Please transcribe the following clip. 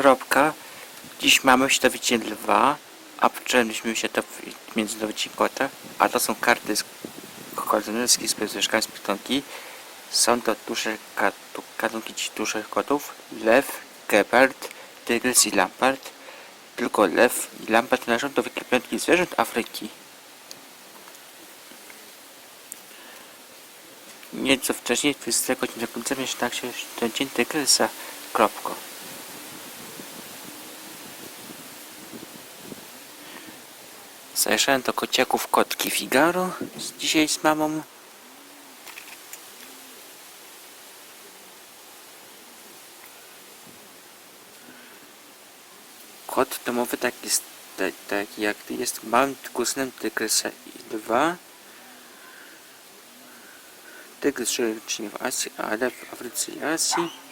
kropka. Dziś mamy światowicie lwa, a wczoraj się to w międzynarodowicie kota, a to są karty z kolonelskie z mieszkań z pytonki. Są to duże gatu- gatunki dużych kotów. Lew, gepard, tygrys i lampart. Tylko lew i lampart należą do wielkiej zwierząt Afryki. Nieco wcześniej, 29 końca miesiąca się ten dzień tygrysa. Kropko. Zajrzałem do kociaków kotki Figaro dzisiaj z mamą. Kot domowy tak jest tak, taki jak jest małym kuzynem tygrysa i lwa. Tygrys żyje w Azji, ale w Afryce i Azji.